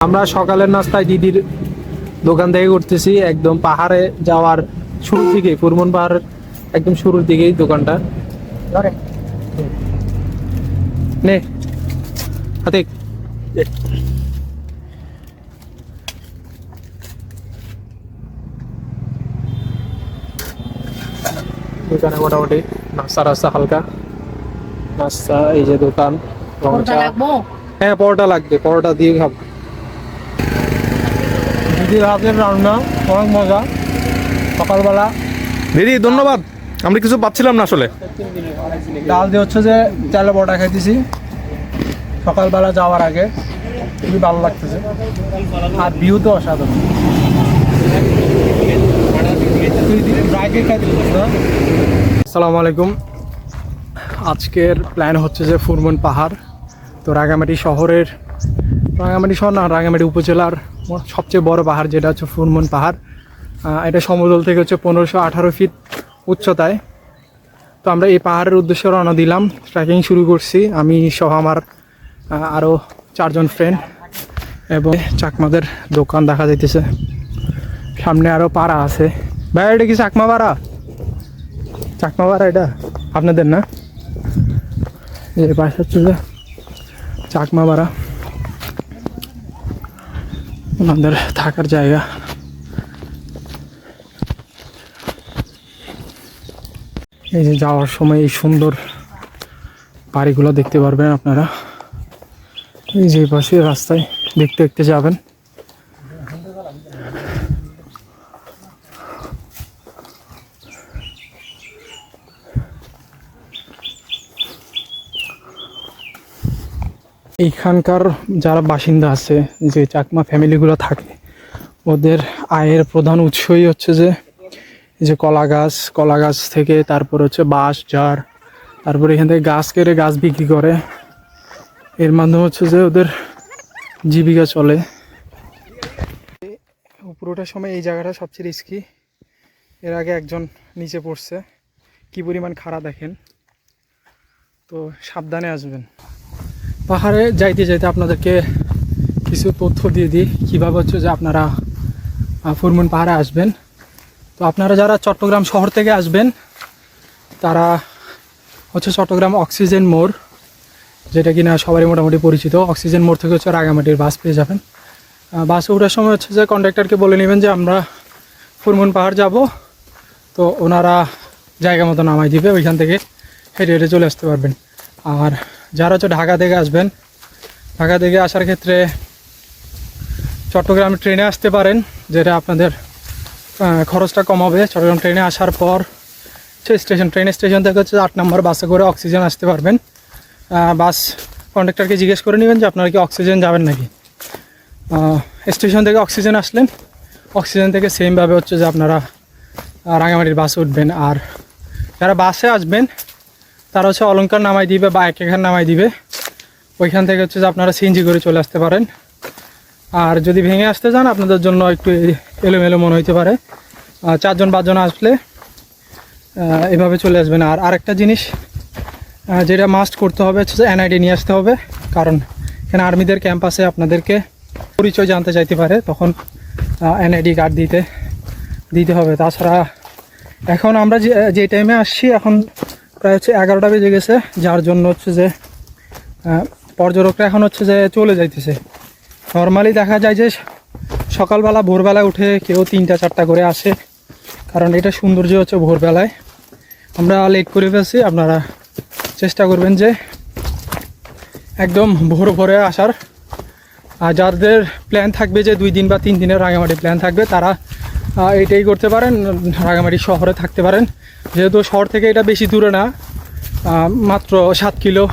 আমরা সকালের নাস্তায় দিদির দোকান থেকে করতেছি একদম পাহাড়ে যাওয়ার শুরুর দিকে ফুরমন পাহাড়ের একদম শুরুর দিকেই দোকানটা। নে হাতিক। দোকানে মোটামুটি নাস্তা রাস্তা হালকা। নাস্তা এই যে দোকান হ্যাঁ পরোটা লাগবে পরোটা দিয়ে খাব। হাতের রান্না অনেক মজা। সকালবেলা দিদি ধন্যবাদ। আমরা কিছু পাচ্ছিলাম না আসলে। ডাল দিয়ে হচ্ছে যে চালে পরোটা খাইতেছি। সকালবেলা যাওয়ার আগে। খুবই ভালো লাগতেছে। আর ভিউ তো অসাধারণ আসসালামু আলাইকুম। আজকের প্ল্যান হচ্ছে যে ফুরমন পাহাড় তো রাঙামাটি শহরের রাঙামাটি শহর না রাঙামাটি উপজেলার সবচেয়ে বড় পাহাড় যেটা হচ্ছে ফুরমন পাহাড়। এটা সমতল থেকে হচ্ছে পনেরোশো আঠারো ফিট উচ্চতায়। তো আমরা এই পাহাড়ের উদ্দেশ্যে রওনা দিলাম ট্রেকিং শুরু করছি। আমি সহ আমার আরও চারজন ফ্রেন্ড এবং চাকমাদের দোকান দেখা যাইতেছে। সামনে আরও পাড়া আছে। ভাই, এটা কি চাকমা পাড়া? চাকমা পাড়া এটা? আপনাদের না? এই পাশে হচ্ছে চাকমা পাড়া। ওনাদের থাকার জায়গা। এই যে যাওয়ার সময় এই সুন্দর বাড়িগুলো দেখতে পারবেন আপনারা। এই যে পাশে রাস্তায় দেখতে দেখতে যাবেন। এইখানকার যারা বাসিন্দা আছে, যে চাকমা ফ্যামিলিগুলো থাকে, ওদের আয়ের প্রধান উৎসই হচ্ছে যে যে কলা গাছ কলা গাছ থেকে তারপর হচ্ছে বাঁশ, ঝাড়, তারপরে এখান থেকে গাছ কেটে গাছ বিক্রি করে। এর মাধ্যমে হচ্ছে যে ওদের জীবিকা চলে। পুরোটার সময় এই জায়গাটা সবচেয়ে রিস্কি এর আগে একজন নিচে পড়ছে। কি পরিমাণ খাড়া দেখেন? তো সাবধানে আসবেন। পাহাড়ে যাইতে যাইতে আপনাদেরকে কিছু তথ্য দিয়ে দিই। কীভাবে হচ্ছে যে আপনারা ফুরমুন পাহাড়ে আসবেন। তো আপনারা যারা চট্টগ্রাম শহর থেকে আসবেন, তারা হচ্ছে চট্টগ্রাম অক্সিজেন মোড়, যেটা কিনা সবারই মোটামুটি পরিচিত। অক্সিজেন মোড় থেকে হচ্ছে রাগামাটির বাস পেয়ে যাবেন। বাসে ওঠার সময় হচ্ছে যে কন্ডাক্টরকে বলে নেবেন যে আমরা ফুরমুন পাহাড় যাব। তো ওনারা জায়গা মতো নামাই দিবে, ওইখান থেকে হেঁটে হেঁটে চলে আসতে পারবেন। আর যারা হচ্ছে ঢাকা থেকে আসবেন, ঢাকা থেকে আসার ক্ষেত্রে চট্টগ্রাম ট্রেনে আসতে পারেন, যেটা আপনাদের খরচটা কম হবে। চট্টগ্রাম ট্রেনে আসার পর হচ্ছে স্টেশন, ট্রেন স্টেশন থেকে হচ্ছে আট নম্বর বাসে করে অক্সিজেন আসতে পারবেন। বাস কন্ডাক্টরকে জিজ্ঞেস করে নেবেন যে, আপনারা কি অক্সিজেন যাবেন নাকি? স্টেশন থেকে অক্সিজেন আসলেন। অক্সিজেন থেকে সেমভাবে হচ্ছে যে আপনারা রাঙামাটির বাসে উঠবেন। আর যারা বাসে আসবেন তারা হচ্ছে অলঙ্কার নামাই দিবে বা এক এখান নামাই দিবে। ওইখান থেকে হচ্ছে যে আপনারা সিএনজি করে চলে আসতে পারেন। আর যদি ভেঙে আসতে চান, আপনাদের জন্য একটু এলোমেলো মনে হইতে পারে। চারজন, পাঁচজন আসলে এভাবে চলে আসবেন। আর আরেকটা জিনিস যেটা মাস্ট করতে হবে হচ্ছে এনআইডি নিয়ে আসতে হবে। কারণ এখানে আর্মিদের ক্যাম্পাসে আপনাদেরকে পরিচয় জানতে চাইতে পারে। তখন এনআইডি কার্ড দিতে দিতে হবে। তাছাড়া এখন আমরা যে যে টাইমে আসছি, এখন প্রায় হচ্ছে এগারোটা বেজে গেছে, যার জন্য হচ্ছে যে পর্যটকরা এখন হচ্ছে যে চলে যাইতেছে। নর্মালি দেখা যায় যে সকালবেলা, ভোরবেলা উঠে কেউ তিনটা, চারটা করে আসে, কারণ এটা সৌন্দর্য হচ্ছে ভোরবেলায়। আমরা লেট করে ফেলছি, আপনারা চেষ্টা করবেন যে একদম ভোর ভোরে আসার আর যাদের প্ল্যান থাকবে যে দুই দিন বা তিন দিনের রাঙামাটি প্ল্যান থাকবে, তারা এটাই করতে পারেন, রাঙামাটি শহরে থাকতে পারেন। যেহেতু শহর থেকে এটা বেশি দূরে না মাত্র সাত কিলো।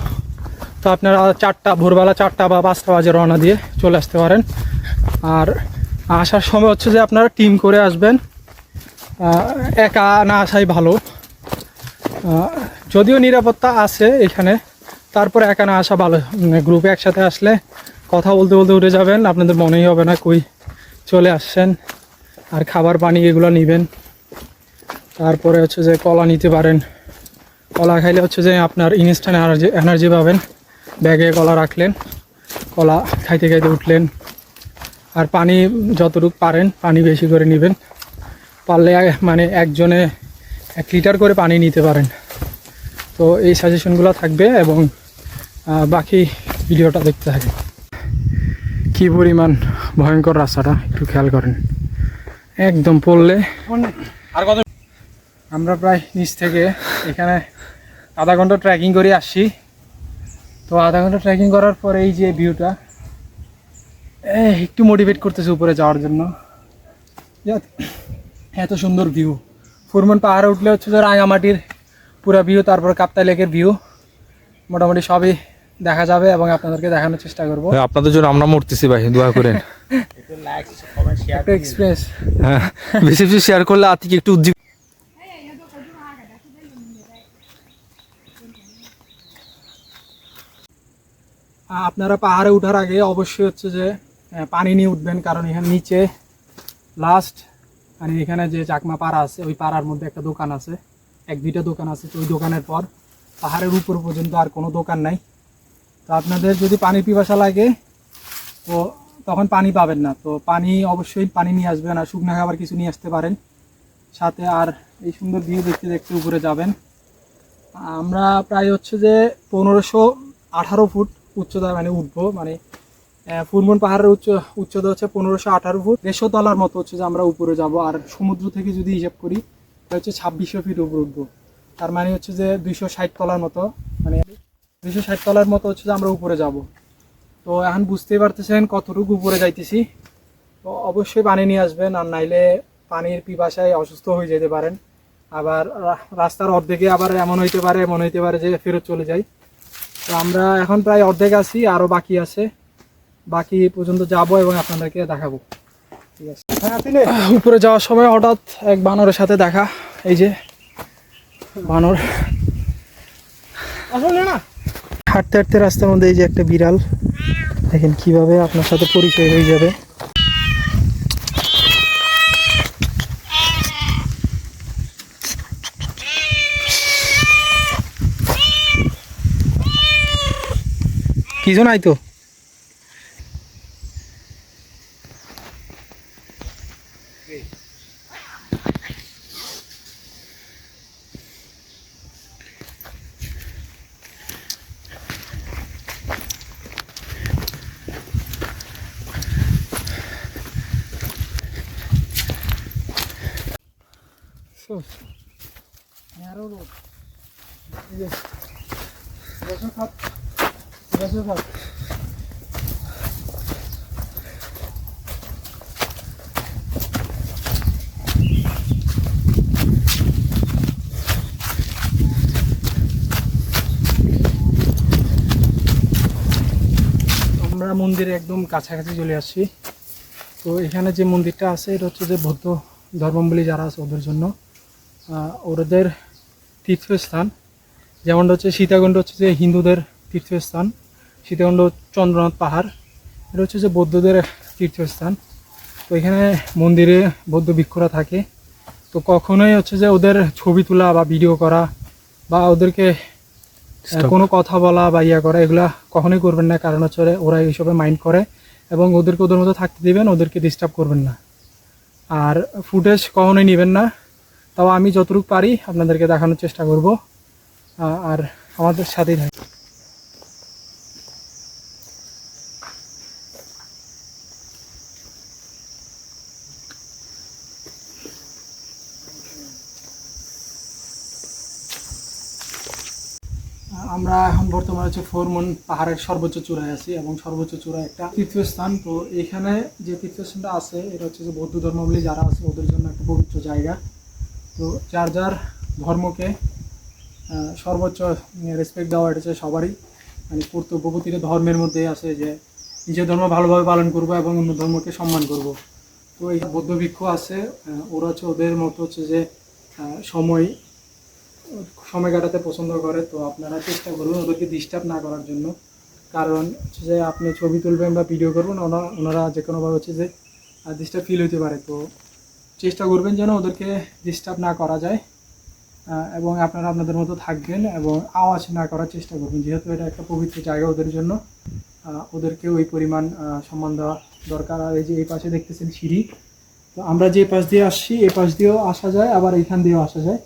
তো আপনারা চারটা, ভোরবেলা চারটা বা পাঁচটা বাজে রওনা দিয়ে চলে আসতে পারেন। আর আসার সময় হচ্ছে যে আপনারা টিম করে আসবেন। একা না আসাই ভালো। যদিও নিরাপত্তা আছে এখানে, তারপরে একা না আসা ভালো। গ্রুপে একসাথে আসলে কথা বলতে বলতে উঠে যাবেন, আপনাদের মনেই হবে না কই চলে আসছেন আর খাবার পানি এগুলো নেবেন। তারপরে হচ্ছে যে কলা নিতে পারেন। কলা খাইলে হচ্ছে যে আপনার ইনস্ট্যান্ট এনার্জি এনার্জি পাবেন। ব্যাগে কলা রাখলেন, কলা খাইতে খাইতে উঠলেন। আর পানি যতটুকু পারেন, পানি বেশি করে নেবেন। পারলে মানে একজনে এক লিটার করে পানি নিতে পারেন। তো এই সাজেশনগুলো থাকবে এবং বাকি ভিডিওটা দেখতে থাকেন। কি পরিমাণ ভয়ঙ্কর রাস্তাটা একটু খেয়াল করেন। একদম পড়লে আর কত আমরা প্রায় নিচ থেকে এখানে আধা ঘণ্টা ট্রেকিং করে আসছি। তো আধা ঘণ্টা ট্রেকিং করার পরে এই যে ভিউটা একটু মোটিভেট করতেছে উপরে যাওয়ার জন্য। এত- এত সুন্দর ভিউ ফুরমন পাহাড়ে উঠলে হচ্ছে যে রাঙামাটির পুরো ভিউ তারপর কাপ্তাই লেকের ভিউ মোটামুটি সবই দেখা যাবে এবং আপনাদেরকে দেখানোর চেষ্টা করব। আপনাদের জন্য আমরা মরতেছি ভাই দোয়া করেন। হ্যাঁ বেশি বেশি শেয়ার করলে আতিক একটু উজ্জীব আপনারা পাহাড়ে ওঠার আগে অবশ্যই হচ্ছে যে পানি নিয়ে উঠবেন কারণ এখানে নিচে লাস্ট মানে এখানে যে চাকমা পাড়া আছে ওই পাড়ার মধ্যে একটা দোকান আছে। এক দুইটা দোকান আছে তো ওই দোকানের পর পাহাড়ের উপর পর্যন্ত আর কোনো দোকান নাই। তো আপনাদের যদি পানির পিপাসা লাগে, তো তখন পানি পাবেন না। তো পানি অবশ্যই পানি নিয়ে আসবেন আর শুকনো খাবার কিছু নিয়ে আসতে পারেন। সাথে আর এই সুন্দর ভিউ দেখতে দেখতে উপরে যাবেন। আমরা প্রায় হচ্ছে যে পনেরোশো আঠারো ফুট উচ্চতা মানে উঠবো। মানে ফুরমন পাহাড়ের উচ্চ, উচ্চতা হচ্ছে পনেরোশো আঠারো ফুট। দেড়শো তলার মতো হচ্ছে যে আমরা উপরে যাব। আর সমুদ্র থেকে যদি হিসাব করি, তাহলে হচ্ছে ছাব্বিশশো ফিট উপরে উঠবো। তার মানে হচ্ছে যে দুইশো ষাট তলার মতো। মানে দুইশো ষাট তলার মতো হচ্ছে যে আমরা উপরে যাব। তো এখন বুঝতেই পারতেছেন কতটুকু উপরে যাইতেছি। তো অবশ্যই পানি নিয়ে আসবেন আর নাইলে পানির পিপাসায় অসুস্থ হয়ে যেতে পারেন। আবার রাস্তার অর্ধেকে আবার এমন হইতে পারে এমন হইতে পারে যে ফেরত চলে যাই। তো আমরা এখন প্রায় অর্ধেক আছি আরও বাকি আছে। বাকি পর্যন্ত যাব এবং আপনাদেরকে দেখাবো। ঠিক আছে। আহ, উপরে যাওয়ার সময় হঠাৎ এক বানরের সাথে দেখা এই যে বানর। আসলে না হাঁটতে হাঁটতে রাস্তার মধ্যে এই যে একটা বিড়াল। দেখেন কীভাবে আপনার সাথে পরিচয় হয়ে যাবে। কি জন তো? Yes, আমরা মন্দিরে একদম কাছাকাছি চলে আসছি। তো এখানে যে মন্দিরটা আছে এটা হচ্ছে যে বৌদ্ধ ধর্মাবলী যারা আছে ওদের জন্য। ওদের তীর্থস্থান। যেমনটা হচ্ছে সীতাকুণ্ড হচ্ছে যে হিন্দুদের তীর্থস্থান সীতাকুণ্ড চন্দ্রনাথ পাহাড় এটা হচ্ছে যে বৌদ্ধদের তীর্থস্থান। তো এখানে মন্দিরে বৌদ্ধ ভিক্ষুরা থাকে। তো কখনোই হচ্ছে যে ওদের ছবি তোলা বা ভিডিও করা বা ওদেরকে কোনো কথা বলা বা ইয়া করা এগুলা কখনোই করবেন না। কারণ হচ্ছে ওরা এইসবে মাইন্ড করে এবং ওদেরকে ওদের মতো থাকতে দেবেন ওদেরকে ডিস্টার্ব করবেন না। আর ফুটেজ কখনোই নেবেন না। তাও আমি যতটুকু পারি আপনাদেরকে দেখানোর চেষ্টা করব। আর আমাদের সাথেই থাকি আমরা এখন বর্তমানে হচ্ছে ফোরমন পাহাড়ের সর্বোচ্চ চূড়ায় আছি এবং সর্বোচ্চ চূড়ায় একটা তীর্থস্থান তো এখানে যে তীর্থস্থানটা আছে, এটা হচ্ছে যে বৌদ্ধ ধর্মাবলী যারা আছে, ওদের জন্য একটা পবিত্র জায়গা। তো যার যার ধর্মকে সর্বোচ্চ রেসপেক্ট দেওয়া এটা সবারই। মানে কর্তব্য প্রতিটা ধর্মের মধ্যে আছে যে, নিজের ধর্ম ভালোভাবে পালন করব এবং অন্য ধর্মকে সম্মান করব। তো এই বৌদ্ধ ভিক্ষু আছে ওরা হচ্ছে ওদের মতো হচ্ছে যে সময় সময় কাটাতে পছন্দ করে। তো আপনারা চেষ্টা করবেন ওদেরকে ডিস্টার্ব না করার জন্য। কারণ হচ্ছে যে আপনি ছবি তুলবেন বা ভিডিও করবেন, ওনা- ওনারা যে কোনোভাবে হচ্ছে যে ডিস্টার্ব ফিল হতে পারে। তো চেষ্টা করবেন যেন ওদেরকে ডিস্টার্ব না করা যায় এবং আপনারা আপনাদের মতো থাকবেন এবং আওয়াজ না করার চেষ্টা করবেন। যেহেতু এটা একটা পবিত্র জায়গা ওদের জন্য ওদেরকে ওই পরিমাণ সম্মান দেওয়া দরকার। আর এই যে এই পাশে দেখতেছেন সিঁড়ি, তো আমরা যে পাশ দিয়ে আসছি, এই পাশ দিয়েও আসা যায়, আবার এইখান দিয়েও আসা যায়।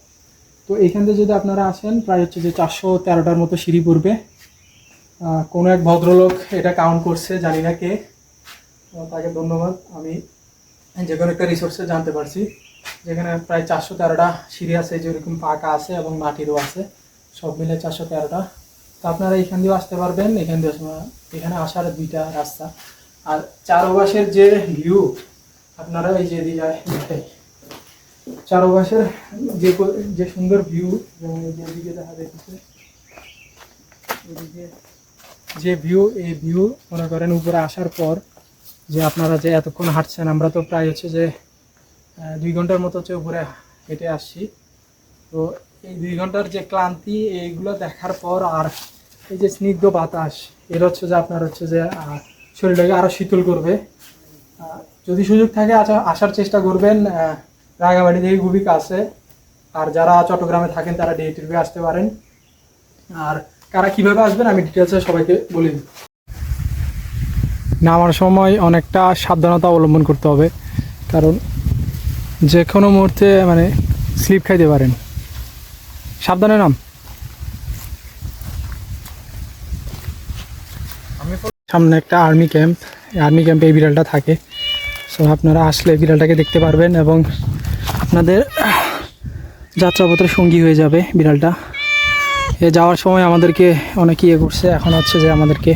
তো এইখান দিয়ে যদি আপনারা আসেন, প্রায় হচ্ছে যে চারশো তেরোটার মতো সিঁড়ি পড়বে। কোনো এক ভদ্রলোক এটা কাউন্ট করছে, জানি না কে। তাকে ধন্যবাদ। আমি যে কোনো একটা রিসোর্সে জানতে পারছি। যেখানে প্রায় চারশো তেরোটা সিঁড়ি আছে, যেরকম পাকা আছে এবং মাটিরও আছে। সব মিলে চারশো তেরোটা। তো আপনারা এখান দিয়েও আসতে পারবেন। এখান দিয়ে এখানে আসার দুইটা রাস্তা। আর চারোপাশের যে ভিউ আপনারা এই যে দেখাই। চারোপাশের যে যে সুন্দর ভিউ যেমন এই যে এদিকে দেখা যাচ্ছে যে ভিউ এই ভিউ মনে করেন উপরে আসার পর যে আপনারা যে এতক্ষণ হাঁটছেন, আমরা তো প্রায় হচ্ছে যে দুই ঘণ্টার মতো হচ্ছে উপরে হেঁটে আসছি। তো এই দুই ঘণ্টার যে ক্লান্তি, এইগুলো দেখার পর আর এই যে স্নিগ্ধ বাতাস, এর হচ্ছে যে আপনার হচ্ছে যে শরীরটাকে আরও শীতল করবে। যদি সুযোগ থাকে আসার চেষ্টা করবেন। রাঙামাটি থেকে খুবই কাছে। আর যারা চট্টগ্রামে থাকেন, তারা ডে ট্রিপে আসতে পারেন। আর কারা কীভাবে আসবেন, আমি ডিটেলসে সবাইকে বলে দিই। নামার সময় অনেকটা সাবধানতা অবলম্বন করতে হবে। কারণ যে কোনো মুহূর্তে মানে স্লিপ খাইতে পারেন। সাবধানে নাম। সামনে একটা আর্মি ক্যাম্প। আর্মি ক্যাম্পে এই বিড়ালটা থাকে। সো, আপনারা আসলে বিড়ালটাকে দেখতে পারবেন এবং আপনাদের যাত্রাপথের সঙ্গী হয়ে যাবে বিড়ালটা। এ যাওয়ার সময় আমাদেরকে অনেক ইয়ে করছে। এখন হচ্ছে যে আমাদেরকে